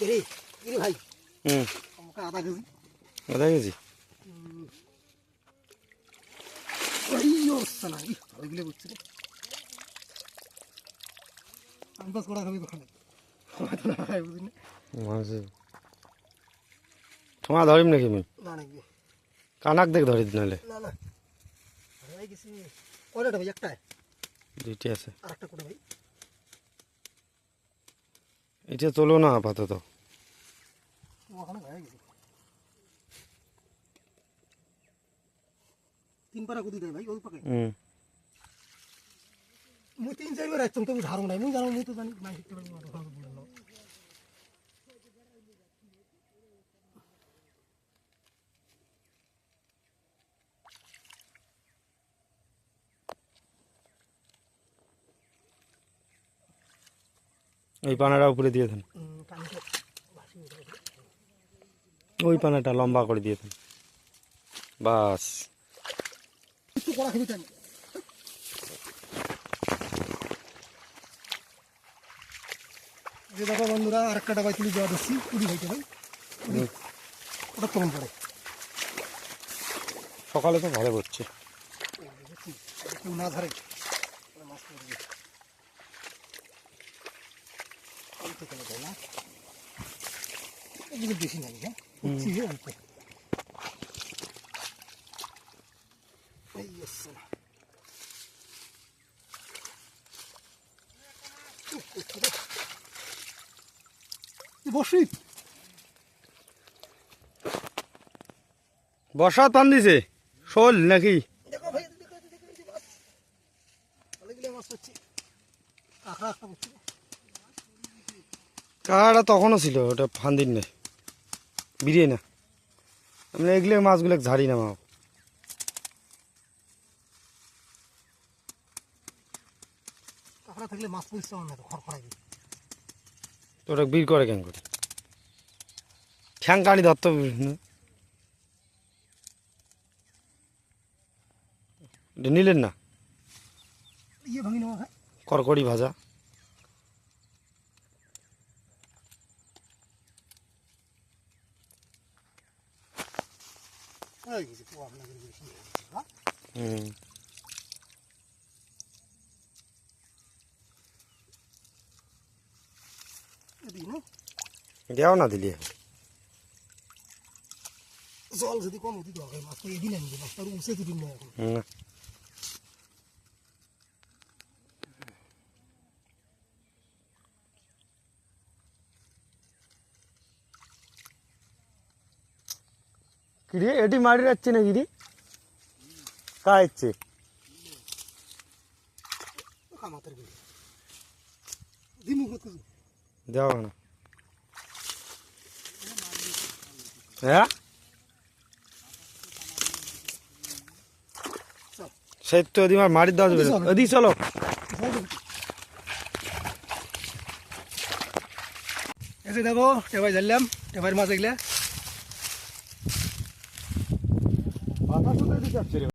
রে রে ভাই? হুম। আমাকে আধা কেজি। আধা কেজি? বাস করা খাবি কখনো ধরিম নাকি আমি? কানাক দেখ ধরি নাহলে। কয়টা ভাই? একটা দুইটি আছে। আর একটা কোটা ভাই? এটা তোলো না আপাতত। তিন পারা কুদি দেয় ভাই ওই পাকে। হুম। মুই তিন চারবার একদম তো ধারণ নাই মুই জানো মুই তো জানি না ওই পানাটা উপরে দিয়ে দেন। ওই পানাটা লম্বা করে দিয়ে দেন। বাস। দেখো বন্ধুরা আর একটা ডাবাই তুলি দেওয়া দিচ্ছি। কুড়ি ভাই ওটা সকালে তো ঘরে পড়ছে কেউ না ধরে ওরা মাছ পড়বে অল্প করে দেয় না এগুলো বেশি নাই হ্যাঁ অল্প বসি বর্ষা টান দিছে শোল নাকি দেখো ভাই দেখো দেখো দেখো মাছ অনেকগুলো মাছ হচ্ছে কাঁকড়া একটা উঠছে কাড়াটা তখনও ছিল ওটা ফান্দির নেই। বিরিয়ে না। আমি এগুলো মাছগুলো ঝাড়ি না মা। কাঁকড়া থাকলে মাছ না খড়খড়াই ওটা বীর করে কেন করে? ঠ্যাং কানি ধরতে নিলেন না? ইয়ে করকড়ি ভাজা হয়ে গেছে তো আপনাদের বেশি হয়ে গেছে, হ্যাঁ হুম। দেও না দিলি। জল যদি কম হতে দরকার মাছ তো এদিন আনবে মাছটা উঁচে দিন না এখন। কিরে এটি মারি যাচ্ছে না কিরে কা ইচ্ছে কামাতের গেলে দিমু কত দেওয়া না। হ্যাঁ? সেই তো ওদিকে মারি দেওয়া যাবে ওদিকে চলো। যে দেখো টেবাই ঝাড়লাম টেবাইয়ের মাছ এগুলা характере.